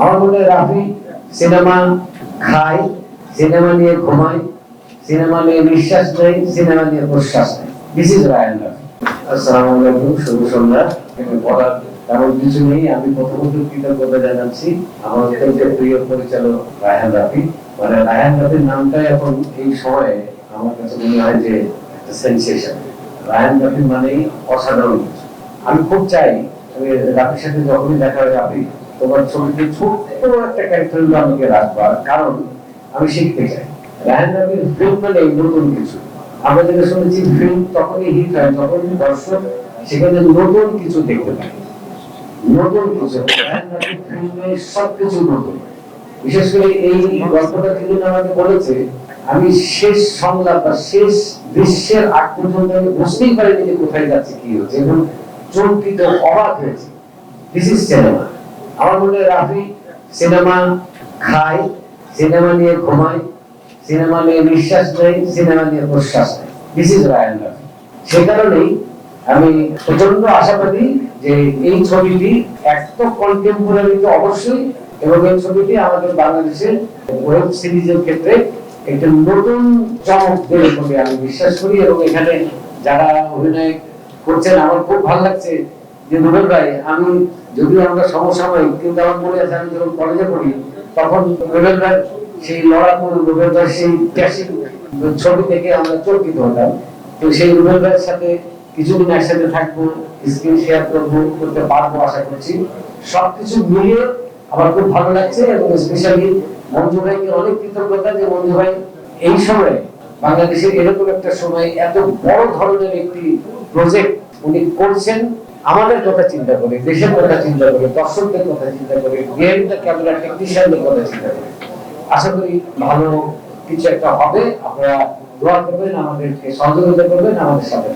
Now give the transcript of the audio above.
আমার মনে রাফি সিনেমা খায়, সিনেমা নিয়ে ঘুমায়, সিনেমা নিয়ে নিঃশ্বাস নেই সিনেমা নিয়ে প্রশ্বাস নেই দিস ইজ রাফি আসসালামু আলাইকুম, শুভ সন্ধ্যা। এখানে বলার কারণ কিছু নেই, আমি প্রথমত কৃতজ্ঞতা জানাচ্ছি আমার অত্যন্ত প্রিয় পরিচালক রায়হান রাফি। মানে রায়হান রাফির নামটাই এখন এই সময়ে আমার কাছে মনে হয় যে সেন্সেশন রায়হান রাফি মানেই অসাধারণ। আমি খুব চাই রাফির সাথে যখনই দেখা হয় রাফি তোমার ছবিতে ছোট্ট একটা ক্যারেক্টার আমাকে রাখবার কারণ আমি শিখতে চাই। ফিল্ম মানে নতুন কিছু। আমরা যেটা শুনেছি ফিল্ম তখনই হিট হয় যখন দর্শক সেখানে নতুন কিছু দেখতে পায়। নতুন কিছু। ফিল্মে সবকিছু নতুন। বিশেষ করে এই গল্পটা আমাকে বলেছে, আমি শেষ সংলাপ বা শেষ দৃশ্যের আগ পর্যন্ত আমি বুঝতেই পারিনি যে কোথায় যাচ্ছে, কি হচ্ছে এবং চমকিত অবাক হয়েছে। দিস ইজ সিনেমা আমার মনে রাফি সিনেমা খায়, সিনেমা নিয়ে ঘুমায়, সিনেমা নিয়ে নিঃশ্বাস নেই সিনেমা নিয়ে প্রশ্বাস নেই দিস ইজ রায়ান রাফি সে কারণেই আমি প্রচণ্ড আশাবাদী যে এই ছবিটি এক তো কন্টেম্পোরারি তো অবশ্যই, এবং এই ছবিটি আমাদের বাংলাদেশের ওয়েব সিরিজের ক্ষেত্রে একটা নতুন চমক দেবে বলে আমি বিশ্বাস করি, এবং এখানে যারা অভিনয় করছেন, আমার খুব ভালো লাগছে যে নুরুল ভাই, আমি যদিও আমরা সমসাময়িক কিন্তু আমার মনে আছে আমি যখন কলেজে পড়ি, তখন রুবেল ভাই সেই লড়াকু, রুবেল ভাই সেই ট্যাসিং ছবি থেকে আমরা চর্কিত হতাম। তো সেই রুবেল ভাইয়ের সাথে কিছুদিন একসাথে থাকব স্ক্রিন শেয়ার করব, করতে পারব আশা করছি। সবকিছু মিলিয়ে আমার খুব ভালো লাগছে এবং স্পেশালি মঞ্জু ভাইকে অনেক কৃতজ্ঞতা যে মঞ্জু ভাই এই সময়ে বাংলাদেশের এরকম একটা সময় এত বড় ধরনের একটি প্রজেক্ট উনি করছেন। আমাদের কথা চিন্তা করে, দেশের কথা চিন্তা করে, দর্শকদের কথা চিন্তা করে, গেমটা ক্যামেরা টেকনিশিয়ানদের কথা চিন্তা করে। আশা করি ভালো কিছু একটা হবে। আপনারা দোয়া করবেন, আমাদেরকে সহযোগিতা করবেন, আমাদের সাথে